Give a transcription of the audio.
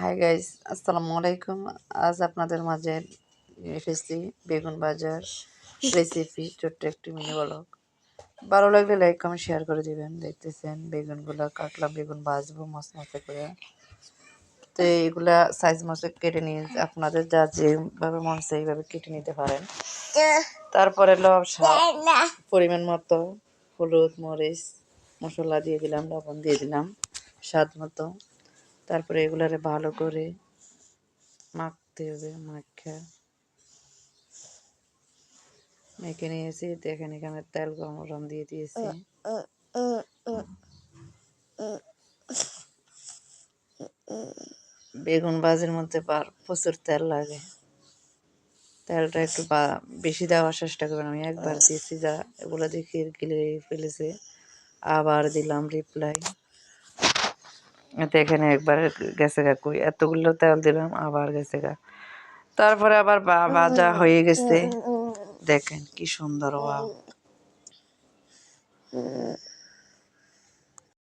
Hi guys আসসালামু আলাইকুম আজ আপনাদের মাঝে এসেছি বেগুন বাজার রেসিপি ছোট্ট একটি মিনি ব্লগ ভালো লাগলে লাইক কমেন্ট শেয়ার করে দিবেন দেখতেছেন বেগুনগুলো কাটলাম বেগুন ভাজবো মশ মশে করে। তো এইগুলা সাইজ মতো কেটে নিয়ে আপনাদের যা যেভাবে মন চায় এইভাবে কেটে নিতে পারেন। তারপরে লব শাক, পরিমাণ মতো হলুদ, মরিচ, মশলা দিয়ে দিলাম, লবণ দিয়ে দিলাম, স্বাদ মতো। তারপরে এগুলারে ভালো করে মাখতে হবে, মাখা। মেখে নিয়েছি, দেখেন এখানে তেল গরম গরম দিয়ে দিয়েছি। বেগুন ভাজির মধ্যে প্রচুর তেল লাগে। তেলটা একটু বেশি দেওয়ার চেষ্টা করবেন। আমি একবার দিয়েছি যা, এগুলো দেখে গিলে ফেলেছে। আবার দিলাম রিপ্লাই এতে এখানে একবার গেছে গা কই? এতগুলো তেল দিলাম আবার গেছে গা। তারপরে আবার বা- ভাজা হয়ে গেছে। দেখেন কি সুন্দর ওয়াও।